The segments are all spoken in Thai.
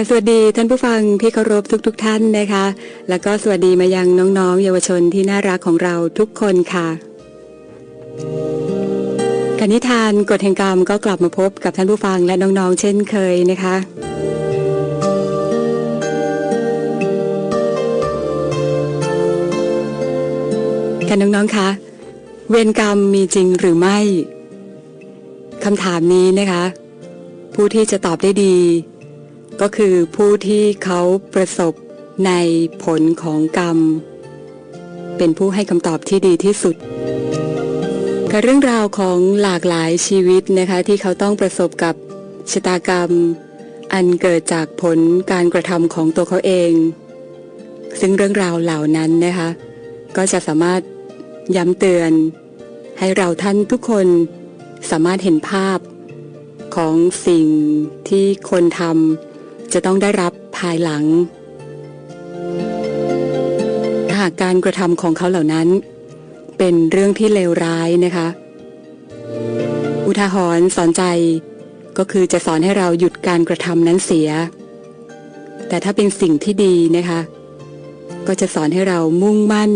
ค่ะสวัสดีท่านผู้ฟังที่เคารพทุกๆทท่านนะคะ แล้วก็สวัสดีมายังน้องๆ เยาวชนที่น่ารักของเราทุกคนค่ะกนิทานกฎแห่งกรรมก็กลับมาพบกับท่านผู้ฟังและน้องๆ เช่นเคยนะคะกันน้องๆคะเวรกรรมมีจริงหรือไม่คำถามนี้นะคะ ผู้ที่จะตอบได้ดี ก็คือผู้ที่เขาประสบในผลของกรรม เป็นผู้ให้คำตอบที่ดีที่สุดกับเรื่องราวของหลากหลายชีวิตนะคะที่เขาต้องประสบกับชะตากรรม อันเกิดจากผลการกระทำของตัวเขาเอง ซึ่งเรื่องราวเหล่านั้นนะคะ ก็จะสามารถย้ำเตือน ให้เราท่านทุกคนสามารถเห็นภาพของสิ่งที่คนทำ จะต้องได้รับภายหลัง หากการกระทำของเขาเหล่านั้น เป็นเรื่องที่เลวร้ายนะคะ อุทาหรณ์สอนใจก็คือจะสอนให้เราหยุดการกระทำนั้นเสีย แต่ถ้าเป็นสิ่งที่ดีนะคะ ก็จะสอนให้เรามุ่งมั่น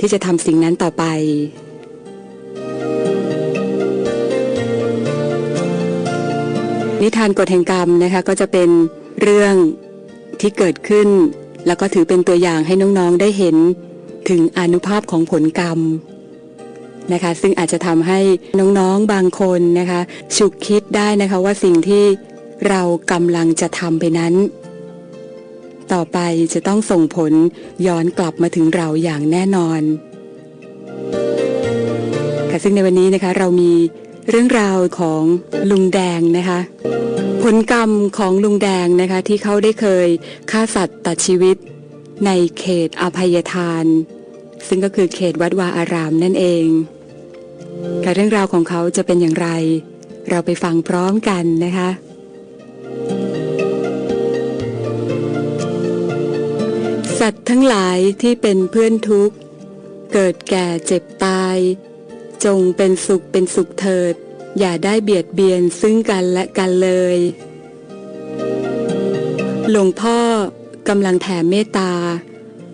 ที่จะทำสิ่งนั้นต่อไปนิทานกฎแห่งกรรมนะคะก็จะเป็น เรื่องที่เกิดขึ้น แล้วก็ถือเป็นตัวอย่างให้น้องๆได้เห็นถึงอนุภาพของผลกรรมนะคะซึ่งอาจจะทำให้น้องๆบางคนนะคะฉุกคิดได้นะคะว่าสิ่งที่เรากำลังจะทำไปนั้น ต่อไปจะต้องส่งผลย้อนกลับมาถึงเราอย่างแน่นอนค่ะซึ่งในวันนี้นะคะเรามีเรื่องราวของลุงแดงนะคะ ผลกรรมของลุงแดงนะคะที่เขาได้เคยฆ่าสัตว์ตัดชีวิต ในเขตอภัยทาน ซึ่งก็คือเขตวัดวาอารามนั่นเองค่เรื่องราวของเขาจะเป็นอย่างไร เราไปฟังพร้อมกันนะคะสัตว์ทั้งหลายที่เป็นเพื่อนทุกข์ เกิดแก่เจ็บตาย จงเป็นสุขเป็นสุขเถิด อย่าได้เบียดเบียนซึ่งกันและกันเลย หลวงพ่อกำลังแผ่เมตตา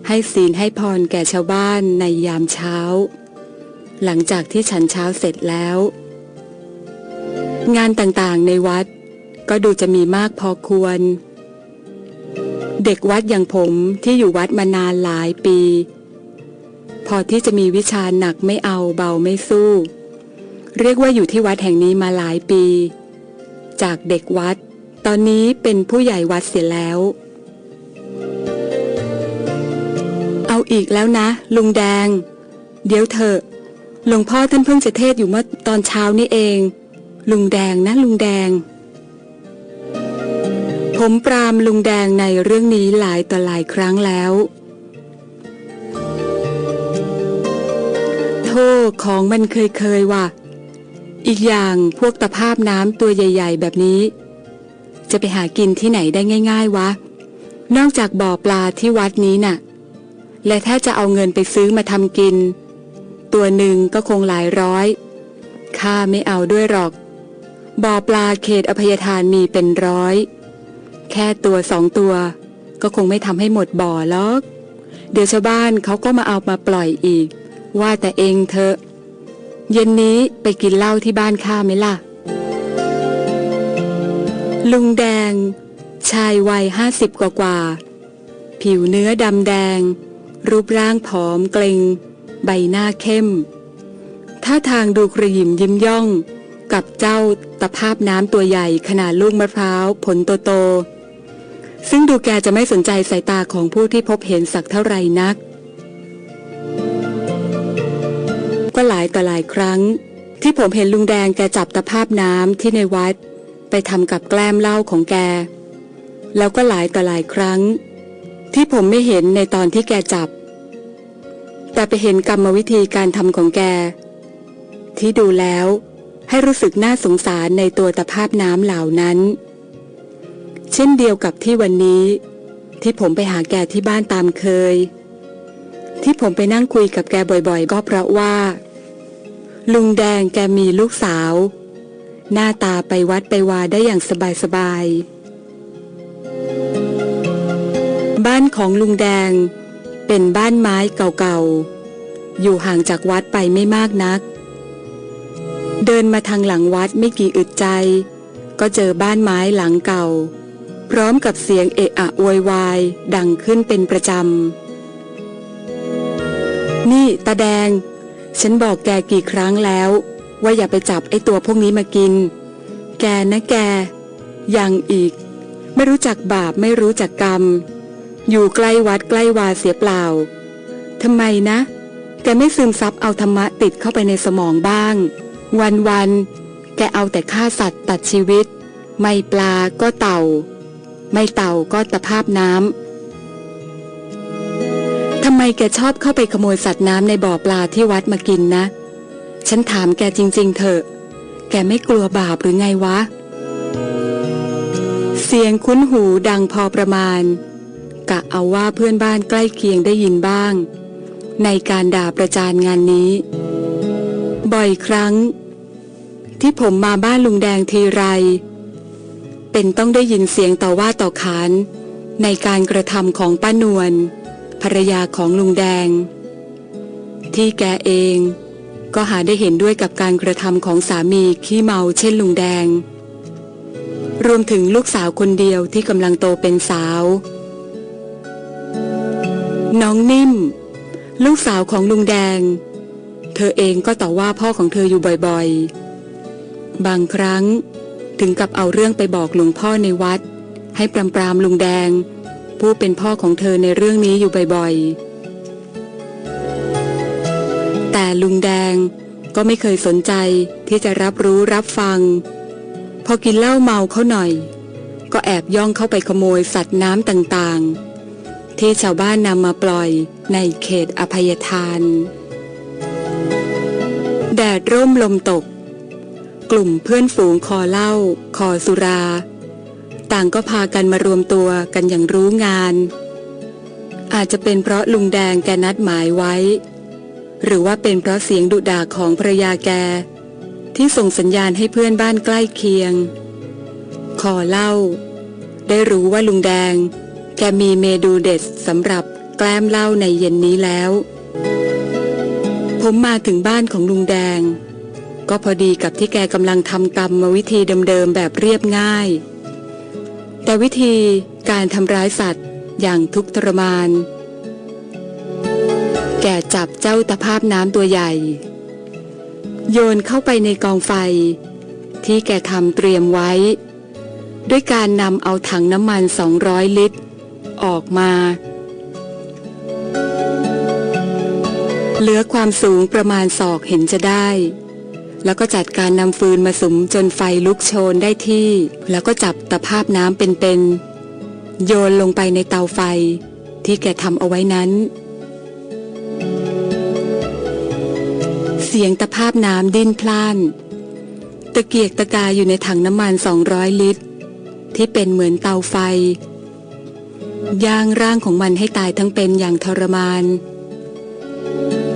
ให้ศีลให้พรแก่ชาวบ้านในยามเช้า หลังจากที่ฉันเช้าเสร็จแล้ว งานต่างๆในวัดก็ดูจะมีมากพอควร เด็กวัดอย่างผมที่อยู่วัดมานานหลายปี พอที่จะมีวิชาหนักไม่เอาเบาไม่สู้ เรียกว่าอยู่ที่วัดแห่งนี้มาหลายปี จากเด็กวัด ตอนนี้เป็นผู้ใหญ่วัดเสียแล้ว เอาอีกแล้วนะ ลุงแดง เดี๋ยวเถอะหลวงพ่อท่านเพิ่งจะเทศอยู่เมื่อตอนเช้านี่เอง ลุงแดงนะลุงแดง ผมปรามลุงแดงในเรื่องนี้หลายต่อหลายครั้งแล้วโทษของมันเคยเคยว่ะ อีกอย่างพวกตะภาพน้ำตัวใหญ่ ๆ แบบนี้ จะไปหากินที่ไหนได้ง่าย ๆ วะ นอกจากบ่อปลาที่วัดนี้น่ะ และถ้าจะเอาเงินไปซื้อมาทำกิน ตัวหนึ่งก็คงหลายร้อยข้าไม่เอาด้วยหรอก บ่อปลาเขตอภัยทานมีเป็นร้อย แค่ตัวสองตัว ก็คงไม่ทำให้หมดบ่อหรอก เดี๋ยวชาวบ้านเขาก็มาเอามาปล่อยอีก ว่าแต่เองเถอะ เย็นนี้ไปกินเหล้าที่บ้านข้าไหมล่ะ ลุงแดง ชายวัยห้าสิบกว่ากว่า ผิวเนื้อดำแดง รูปร่างผอมเกรงใบหน้าเข้ม ท่าทางดูกระยิมยิ้มย่อง กับเจ้าตะภาพน้ำตัวใหญ่ขนาดลูกมะพร้าว ผลโตๆซึ่งดูแกจะไม่สนใจสายตาของผู้ที่พบเห็นสักเท่าไหร่นัก หลายต่อหลายครั้ง ที่ผมเห็นลุงแดงแกจับตะภาพน้ำที่ในวัด ไปทำกับแกล้มเหล้าของแก แล้วก็หลายต่อหลายครั้ง ที่ผมไม่เห็นในตอนที่แกจับ แต่ไปเห็นกรรมวิธีการทำของแก ที่ดูแล้วให้รู้สึกน่าสงสารในตัวตะภาพน้ำเหล่านั้น เช่นเดียวกับที่วันนี้ ที่ผมไปหาแกที่บ้านตามเคยที่ผมไปนั่งคุยกับแกบ่อยๆ ก็เพราะว่า ลุงแดงแกมีลูกสาว หน้าตาไปวัดไปวาได้อย่างสบายๆบ้านของลุงแดง เป็นบ้านไม้เก่าๆ อยู่ห่างจากวัดไปไม่มากนัก เดินมาทางหลังวัดไม่กี่อึดใจ ก็เจอบ้านไม้หลังเก่า พร้อมกับเสียงเอะอะโวยวายดังขึ้นเป็นประจำนี่ตาแดง ฉันบอกแกกี่ครั้งแล้ว ว่าอย่าไปจับไอ้ตัวพวกนี้มากิน แกนะแก ยังอีก ไม่รู้จักบาปไม่รู้จักกรรม อยู่ใกล้วัดใกล้วาเสียเปล่าทำไมนะ แกไม่ซึมซับเอาธรรมะติดเข้าไปในสมองบ้าง วันวันแกเอาแต่ฆ่าสัตว์ตัดชีวิต ไม่ปลาก็เต่า ไม่เต่าก็ตะภาพน้ำำไมแกชอบเข้าไปขโมยสัตว์น้ำในบ่อปลาที่วัดมากินนะ ฉันถามแกจริง ๆ เถอะ แกไม่กลัวบาปหรือไงวะ เสียงคุ้นหูดังพอประมาณ กะเอาว่าเพื่อนบ้านใกล้เคียงได้ยินบ้าง ในการด่าประจานงานนี้ บ่อยครั้ง ที่ผมมาบ้านลุงแดงทีไร เป็นต้องได้ยินเสียงต่อว่าต่อขานในการกระทำของป้านวล ภรรยาของลุงแดง ที่แกเองก็หาได้เห็นด้วยกับการกระทำของสามีขี้เมาเช่นลุงแดง รวมถึงลูกสาวคนเดียวที่กำลังโตเป็นสาว น้องนิ่ม ลูกสาวของลุงแดง เธอเองก็ต่อว่าพ่อของเธออยู่บ่อยๆ บางครั้งถึงกับเอาเรื่องไปบอกหลวงพ่อในวัด ให้ปรามปรามลุงแดง ผู้เป็นพ่อของเธอในเรื่องนี้อยู่บ่อยๆ แต่ลุงแดงก็ไม่เคยสนใจที่จะรับรู้รับฟัง พอกินเหล้าเมาเขาหน่อย ก็แอบย่องเข้าไปขโมยสัตว์น้ำต่างๆ ที่ชาวบ้านนำมาปล่อยในเขตอภัยทาน แดดร่มลมตก กลุ่มเพื่อนฝูงคอเหล้าคอสุรา ต่างก็พากันมารวมตัวกันอย่างรู้งาน อาจจะเป็นเพราะลุงแดงแกนัดหมายไว้ หรือว่าเป็นเพราะเสียงดุด่าของภรยาแก ที่ส่งสัญญาณให้เพื่อนบ้านใกล้เคียง ขอเล่า ได้รู้ว่าลุงแดง แกมีเมนูเด็ดสำหรับแกล้มเหล้าในเย็นนี้แล้ว ผมมาถึงบ้านของลุงแดง ก็พอดีกับที่แกกำลังทำกรรมวิธีเดิมๆแบบเรียบง่าย แต่วิธีการทำร้ายสัตว์อย่างทุกข์ทรมาน แก่จับเจ้าตะภาพน้ำตัวใหญ่ โยนเข้าไปในกองไฟ ที่แกทำเตรียมไว้ ด้วยการนำเอาถังน้ำมัน 200 ลิตร ออกมา เหลือความสูงประมาณศอกเห็นจะได้ แล้วก็จัดการนำฟืนมาสุมจนไฟลุกโชนได้ที่ แล้วก็จับตะภาพน้ำเป็นๆโยนลงไปในเตาไฟ ที่แกทำเอาไว้นั้น เสียงตะภาพน้ำดิ้นพล่าน ตะเกียกตะกายอยู่ในถังน้ำมัน 200 ลิตร ที่เป็นเหมือนเตาไฟย่างร่างของมันให้ตายทั้งเป็นอย่างทรมาน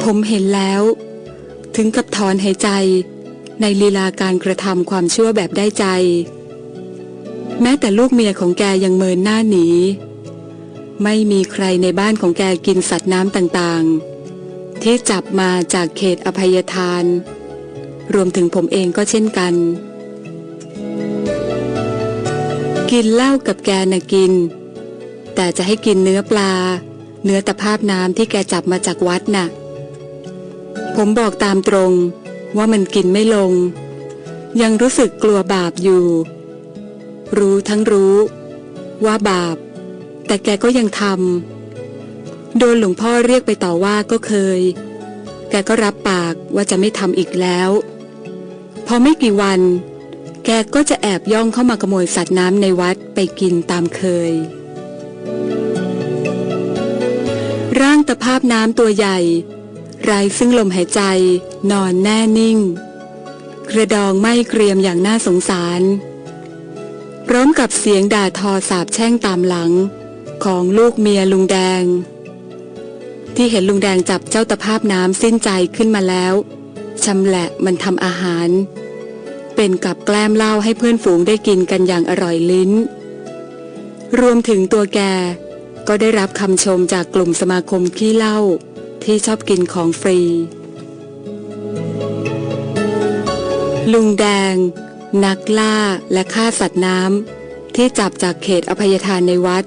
ผมเห็นแล้ว ถึงกับถอนหายใจ ในลีลาการกระทำความชั่วแบบได้ใจ แม้แต่ลูกเมียของแกยังเมินหน้าหนี ไม่มีใครในบ้านของแกกินสัตว์น้ำต่างๆ ที่จับมาจากเขตอภัยทาน รวมถึงผมเองก็เช่นกัน กินเหล้ากับแกนะกิน แต่จะให้กินเนื้อปลา เนื้อตะภาพน้ำที่แกจับมาจากวัดน่ะผมบอกตามตรง ว่ามันกินไม่ลง ยังรู้สึกกลัวบาปอยู่ รู้ทั้งรู้ ว่าบาป แต่แกก็ยังทำโดนหลวงพ่อเรียกไปต่อว่าก็เคย แกก็รับปากว่าจะไม่ทำอีกแล้ว พอไม่กี่วัน แกก็จะแอบย่องเข้ามาขโมยสัตว์น้ำในวัดไปกินตามเคย ร่างตะภาพน้ำตัวใหญ่ ไร้ซึ่งลมหายใจ นอนแน่นิ่ง กระดองไม่เกรียมอย่างน่าสงสาร พร้อมกับเสียงด่าทอสาบแช่งตามหลัง ของลูกเมียลุงแดง ที่เห็นลุงแดงจับเจ้าตะภาพน้ำสิ้นใจขึ้นมาแล้วชำแหละมันทำอาหาร เป็นกับแกล้มเหล้าให้เพื่อนฝูงได้กินกันอย่างอร่อยลิ้น รวมถึงตัวแกก็ได้รับคำชมจากกลุ่มสมาคมขี้เหล้า ที่ชอบกินของฟรี ลุงแดง นักล่าและฆ่าสัตว์น้ำที่จับจากเขตอภัยทานในวัด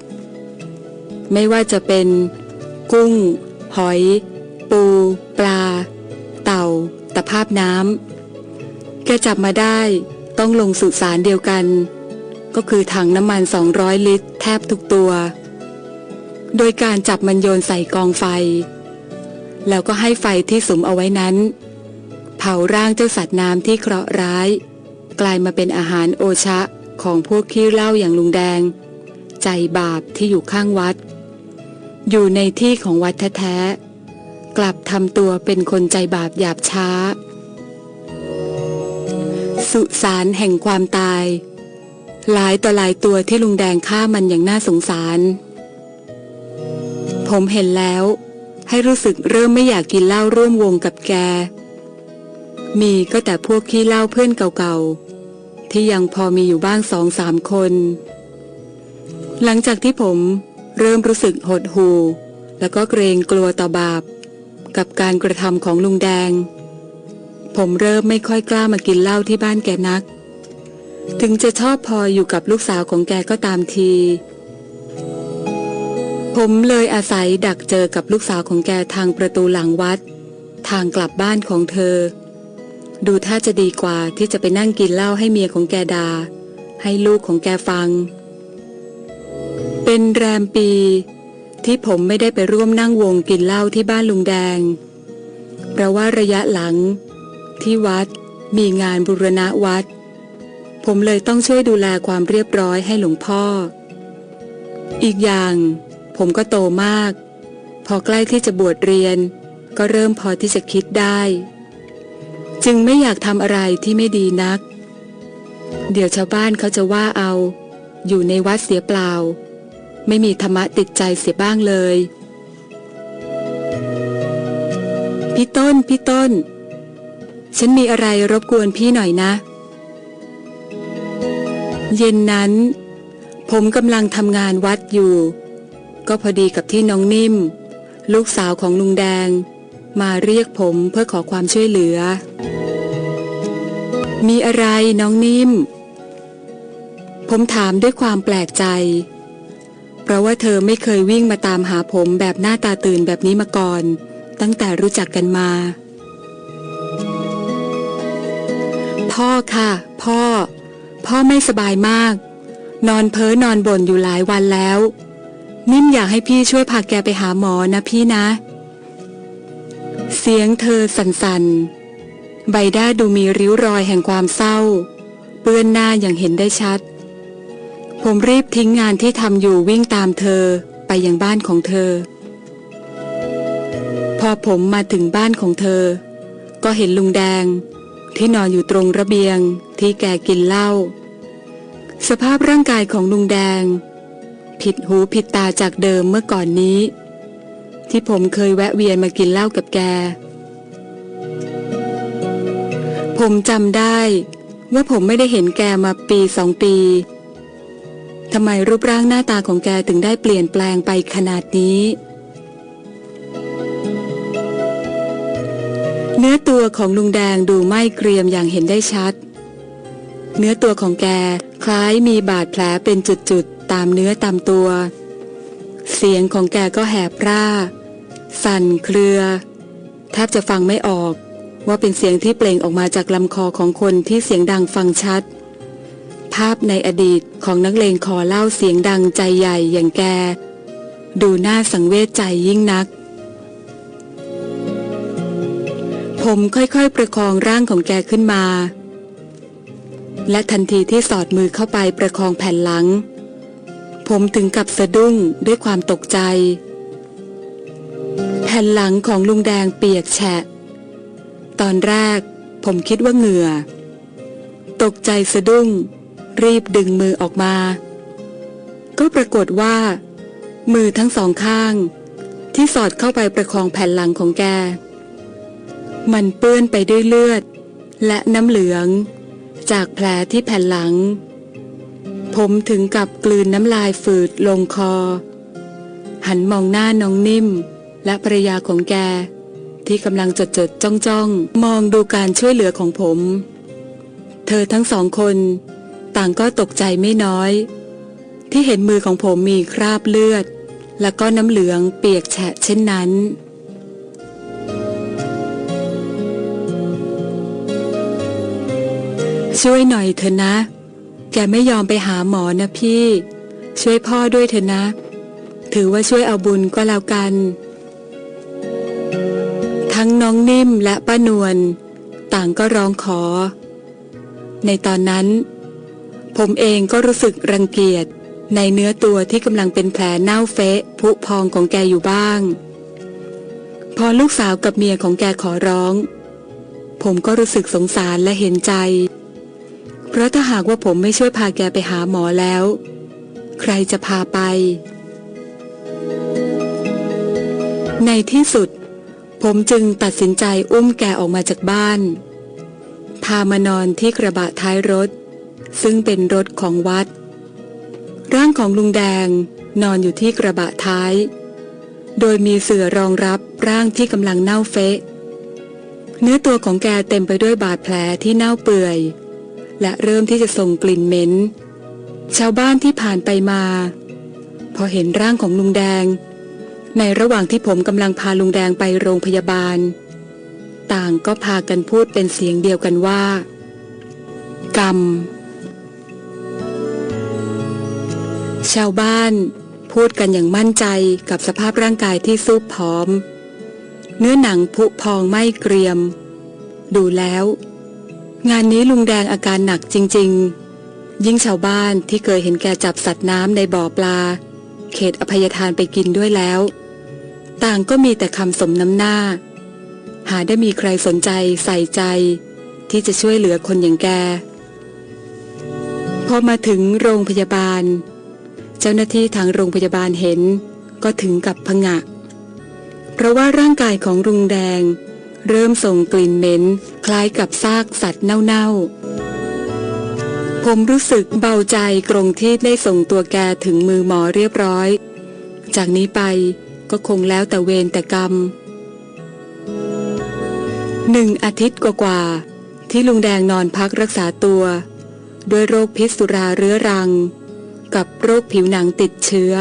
ไม่ว่าจะเป็น กุ้ง หอย ปู ปลา เต่า ตะภาพน้ำแกจับมาได้ต้องลงสุสานเดียวกัน ก็คือถังน้ำมัน 200 ลิตร แทบทุกตัวโดยการจับมันโยนใส่กองไฟ แล้วก็ให้ไฟที่สุมเอาไว้นั้น เผาร่างเจ้าสัตว์น้ำที่เคราะห์ร้าย กลายมาเป็นอาหารโอชะของพวกขี้เล้าอย่างลุงแดง ใจบาปที่อยู่ข้างวัด อยู่ในที่ของวัดแท้ๆกลับทำตัวเป็นคนใจบาปหยาบช้า สุสานแห่งความตาย หลายต่อหลายตัวที่ลุงแดงฆ่ามันอย่างน่าสงสาร ผมเห็นแล้ว ให้รู้สึกเริ่มไม่อยากกินเหล้าร่วมวงกับแก มีก็แต่พวกขี้เหล้าเพื่อนเก่าๆ ที่ยังพอมีอยู่บ้างสองสามคน หลังจากที่ผมเริ่มรู้สึกหดหู่แล้วก็เกรงกลัวต่อบาป กับการกระทำของลุงแดง ผมเริ่มไม่ค่อยกล้ามากินเหล้าที่บ้านแกนัก ถึงจะชอบพออยู่กับลูกสาวของแกก็ตามที ผมเลยอาศัยดักเจอกับลูกสาวของแกทางประตูหลังวัด ทางกลับบ้านของเธอ ดูท่าจะดีกว่าที่จะไปนั่งกินเหล้าให้เมียของแกดา ให้ลูกของแกฟัง เป็นแรมปี ที่ผมไม่ได้ไปร่วมนั่งวงกินเหล้าที่บ้านลุงแดง เพราะว่าระยะหลัง ที่วัดมีงานบุรณะวัด ผมเลยต้องช่วยดูแลความเรียบร้อยให้หลวงพ่อ อีกอย่าง ผมก็โตมาก พอใกล้ที่จะบวชเรียน ก็เริ่มพอที่จะคิดได้ จึงไม่อยากทำอะไรที่ไม่ดีนัก เดี๋ยวชาวบ้านเขาจะว่าเอา อยู่ในวัดเสียเปล่า ไม่มีธรรมะติดใจเสียบ้างเลยพี่ต้นพี่ต้น ฉันมีอะไรรบกวนพี่หน่อยนะ เย็นนั้น ผมกำลังทำงานวัดอยู่ ก็พอดีกับที่น้องนิ่ม ลูกสาวของลุงแดง มาเรียกผมเพื่อขอความช่วยเหลือ มีอะไรน้องนิ่ม ผมถามด้วยความแปลกใจ เพราะว่าเธอไม่เคยวิ่งมาตามหาผมแบบหน้าตาตื่นแบบนี้มาก่อน ตั้งแต่รู้จักกันมา พ่อค่ะ พ่อ พ่อไม่สบายมาก นอนเพ้อนอนบ่นอยู่หลายวันแล้ว นิ่มอยากให้พี่ช่วยพาแกไปหาหมอนะพี่นะ เสียงเธอสั่นๆ ใบหน้าดูมีริ้วรอยแห่งความเศร้า เปื้อนหน้าอย่างเห็นได้ชัด ผมรีบทิ้งงานที่ทำอยู่วิ่งตามเธอไปยังบ้านของเธอ พอผมมาถึงบ้านของเธอ ก็เห็นลุงแดงที่นอนอยู่ตรงระเบียงที่แกกินเหล้าสภาพร่างกายของลุงแดง ผิดหูผิดตาจากเดิมเมื่อก่อนนี้ ที่ผมเคยแวะเวียนมากินเหล้ากับแก ผมจำได้ว่าผมไม่ได้เห็นแกมาปีสองปีทำไมรูปร่างหน้าตาของแกถึงได้เปลี่ยนแปลงไปขนาดนี้ เนื้อตัวของลุงแดงดูไม่เกรียมอย่างเห็นได้ชัด เนื้อตัวของแกคล้ายมีบาดแผลเป็นจุดๆ ตามเนื้อตามตัว เสียงของแกก็แหบร่า สั่นเครือ แทบจะฟังไม่ออกว่าเป็นเสียงที่เปล่งออกมาจากลำคอของคนที่เสียงดังฟังชัด ภาพในอดีตของนักเลงคอเล่าเสียงดังใจใหญ่อย่างแก ดูน่าสังเวชใจยิ่งนัก ผมค่อยๆประคองร่างของแกขึ้นมา และทันทีที่สอดมือเข้าไปประคองแผ่นหลัง ผมถึงกับสะดุ้งด้วยความตกใจ แผ่นหลังของลุงแดงเปียกแฉะ ตอนแรกผมคิดว่าเหงื่อ ตกใจสะดุ้ง รีบดึงมือออกมา ก็ปรากฏว่า มือทั้งสองข้าง ที่สอดเข้าไปประคองแผ่นหลังของแก มันเปื้อนไปด้วยเลือด และน้ำเหลือง จากแผลที่แผ่นหลัง ผมถึงกับกลืนน้ำลายฝืดลงคอ หันมองหน้าน้องนิ่ม และภรรยาของแก ที่กำลังจดจดจ้องจ้องมองดูการช่วยเหลือของผม เธอทั้งสองคน ต่างก็ตกใจไม่น้อย ที่เห็นมือของผมมีคราบเลือด แล้วก็น้ำเหลืองเปียกแฉะเช่นนั้นช่วยหน่อยเถอะนะ แกไม่ยอมไปหาหมอนะพี่ ช่วยพ่อด้วยเถอะนะ ถือว่าช่วยเอาบุญก็แล้วกัน ทั้งน้องนิ่มและป้านวลต่างก็ร้องขอ ในตอนนั้น ผมเองก็รู้สึกรังเกียจในเนื้อตัวที่กำลังเป็นแผลเน่าเฟะผุพองของแกอยู่บ้าง พอลูกสาวกับเมียของแกขอร้อง ผมก็รู้สึกสงสารและเห็นใจ เพราะถ้าหากว่าผมไม่ช่วยพาแกไปหาหมอแล้ว ใครจะพาไป ในที่สุด ผมจึงตัดสินใจอุ้มแกออกมาจากบ้าน พามานอนที่กระบะท้ายรถ ซึ่งเป็นรถของวัด ร่างของลุงแดงนอนอยู่ที่กระบะท้าย โดยมีเสื่อรองรับร่างที่กำลังเน่าเฟะ เนื้อตัวของแกเต็มไปด้วยบาดแผลที่เน่าเปื่อย และเริ่มที่จะส่งกลิ่นเหม็น ชาวบ้านที่ผ่านไปมา พอเห็นร่างของลุงแดง ในระหว่างที่ผมกำลังพาลุงแดงไปโรงพยาบาล ต่างก็พากันพูดเป็นเสียงเดียวกันว่า กรรม ชาวบ้านพูดกันอย่างมั่นใจกับสภาพร่างกายที่ซูบผอม เนื้อหนังผุพองไม่เกรียม ดูแล้ว งานนี้ลุงแดงอาการหนักจริง ๆ ยิ่งชาวบ้านที่เคยเห็นแกจับสัตว์น้ำในบ่อปลา เขตอภัยทานไปกินด้วยแล้ว ต่างก็มีแต่คำสมน้ำหน้า หาได้มีใครสนใจใส่ใจ ที่จะช่วยเหลือคนอย่างแก พอมาถึงโรงพยาบาล เจ้าหน้าที่ทางโรงพยาบาลเห็นก็ถึงกับพงะ เพราะว่าร่างกายของลุงแดง เริ่มส่งกลิ่นเหม็น คล้ายกับซากสัตว์เน่าๆ ผมรู้สึกเบาใจกรงที่ได้ส่งตัวแกถึงมือหมอเรียบร้อย จากนี้ไปก็คงแล้วแต่เวรแต่กรรมหนึ่งอาทิตย์กว่าๆที่ลุงแดงนอนพักรักษาตัว ด้วยโรคพิษสุราเรื้อรัง กับโรคผิวหนังติดเชื้อ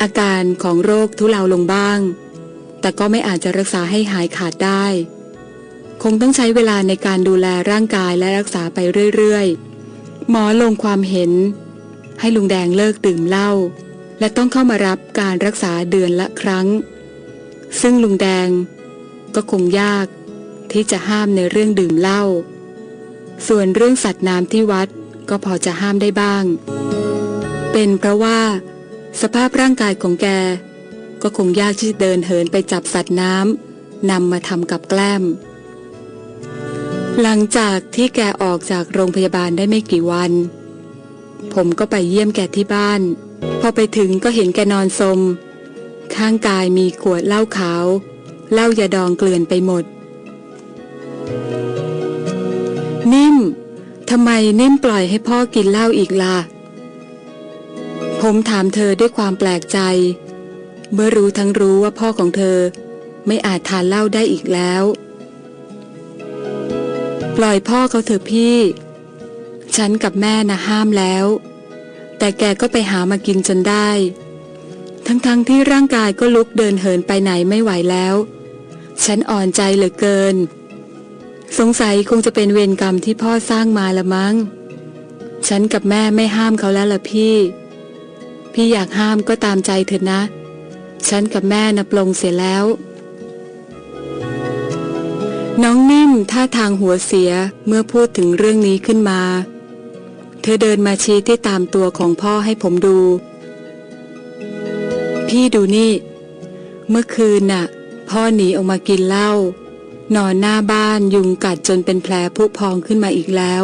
อาการของโรคทุเลาลงบ้าง แต่ก็ไม่อาจจะรักษาให้หายขาดได้ คงต้องใช้เวลาในการดูแลร่างกายและรักษาไปเรื่อยๆ หมอลงความเห็น ให้ลุงแดงเลิกดื่มเหล้าและต้องเข้ามารับการรักษาเดือนละครั้ง ซึ่งลุงแดง ก็คงยากที่จะห้ามในเรื่องดื่มเหล้าส่วนเรื่องสัตว์น้ำที่วัดก็พอจะห้ามได้บ้าง เป็นเพราะว่า สภาพร่างกายของแก ก็คงยากที่จะเดินเหินไปจับสัตว์น้ำนำมาทำกับแกล้ม หลังจากที่แกออกจากโรงพยาบาลได้ไม่กี่วัน ผมก็ไปเยี่ยมแกที่บ้าน พอไปถึงก็เห็นแกนอนสม ข้างกายมีขวดเหล้าขาว เหล้ายาดองเกลื่อนไปหมด นิ่มทำไมนิ่มปล่อยให้พ่อกินเหล้าอีกล่ะ ผมถามเธอด้วยความแปลกใจ เมื่อรู้ทั้งรู้ว่าพ่อของเธอไม่อาจทานเหล้าได้อีกแล้ว ปล่อยพ่อเขาเถอะพี่ ฉันกับแม่นะห้ามแล้ว แต่แกก็ไปหามากินจนได้ ทั้งๆทที่ร่างกายก็ลุกเดินเหินไปไหนไม่ไหวแล้ว ฉันอ่อนใจเหลือเกิน สงสัยคงจะเป็นเวรกรรมที่พ่อสร้างมาละมั้ง ฉันกับแม่ไม่ห้ามเขาแล้วล่ะพี่ พี่อยากห้ามก็ตามใจเถอะนะ ฉันกับแม่นับลงเสียแล้วน้องนิ่ม ท่าทางหัวเสียเมื่อพูดถึงเรื่องนี้ขึ้นมา เธอเดินมาชี้ที่ตามตัวของพ่อให้ผมดู พี่ดูนี่ เมื่อคืนน่ะ พ่อหนีออกมากินเหล้านอนหน้าบ้านยุงกัดจนเป็นแผลผุพองขึ้นมาอีกแล้ว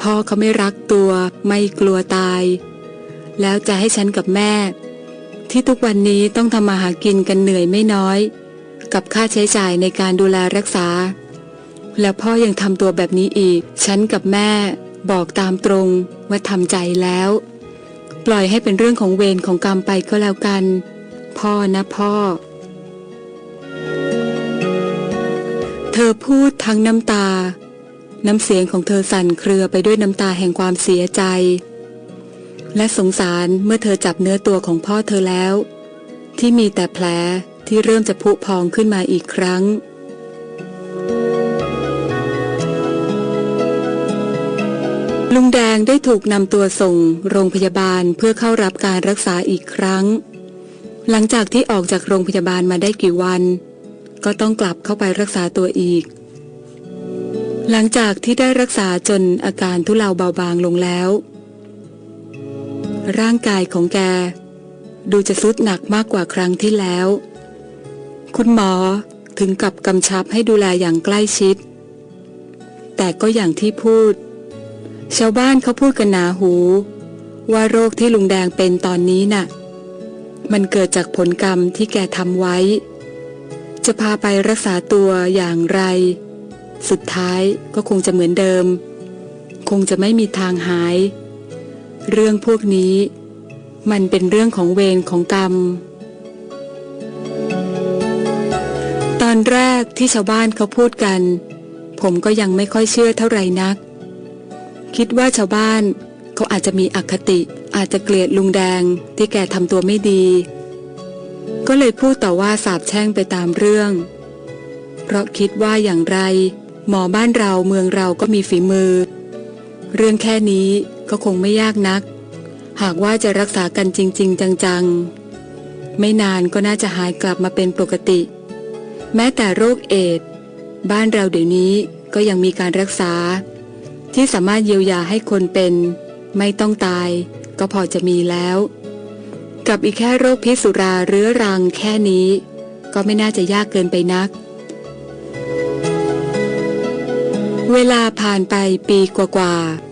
พ่อเขาไม่รักตัวไม่กลัวตาย แล้วจะให้ฉันกับแม่ ที่ทุกวันนี้ต้องทำมาหากินกันเหนื่อยไม่น้อย กับค่าใช้จ่ายในการดูแลรักษา แล้วพ่อยังทำตัวแบบนี้อีก ฉันกับแม่บอกตามตรงว่าทำใจแล้ว ปล่อยให้เป็นเรื่องของเวรของกรรมไปก็แล้วกัน พ่อนะพ่อ เธอพูดทั้งน้ำตา น้ำเสียงของเธอสั่นเครือไปด้วยน้ำตาแห่งความเสียใจ และสงสารเมื่อเธอจับเนื้อตัวของพ่อเธอแล้ว ที่มีแต่แผลที่เริ่มจะพุพองขึ้นมาอีกครั้ง ลุงแดงได้ถูกนำตัวส่งโรงพยาบาลเพื่อเข้ารับการรักษาอีกครั้ง หลังจากที่ออกจากโรงพยาบาลมาได้กี่วัน ก็ต้องกลับเข้าไปรักษาตัวอีก หลังจากที่ได้รักษาจนอาการทุเลาเบาบางลงแล้ว ร่างกายของแก ดูจะสุดหนักมากกว่าครั้งที่แล้ว คุณหมอถึงกับกำชับให้ดูแลอย่างใกล้ชิด แต่ก็อย่างที่พูด ชาวบ้านเขาพูดกันหนาหู ว่าโรคที่ลุงแดงเป็นตอนนี้น่ะ มันเกิดจากผลกรรมที่แกทำไว้ จะพาไปรักษาตัวอย่างไร สุดท้ายก็คงจะเหมือนเดิม คงจะไม่มีทางหาย เรื่องพวกนี้ มันเป็นเรื่องของเวรของกรรม ตอนแรกที่ชาวบ้านเขาพูดกัน ผมก็ยังไม่ค่อยเชื่อเท่าไหร่นัก คิดว่าชาวบ้าน เขาอาจจะมีอคติ อาจจะเกลียดลุงแดงที่แกทำตัวไม่ดี ก็เลยพูดต่อว่าสาบแช่งไปตามเรื่อง เพราะคิดว่าอย่างไร หมอบ้านเราเมืองเราก็มีฝีมือ เรื่องแค่นี้ก็คงไม่ยากนัก หากว่าจะรักษากันจริง ๆ จังๆ ไม่นานก็น่าจะหายกลับมาเป็นปกติ แม้แต่โรคเอดบ้านเราเดี๋ยวนี้ก็ยังมีการรักษา ที่สามารถเยียวยาให้คนเป็น ไม่ต้องตาย ก็พอจะมีแล้ว กับอีกแค่โรคพิษสุราเรื้อรังแค่นี้ ก็ไม่น่าจะยากเกินไปนัก เวลาผ่านไปปีกว่าๆ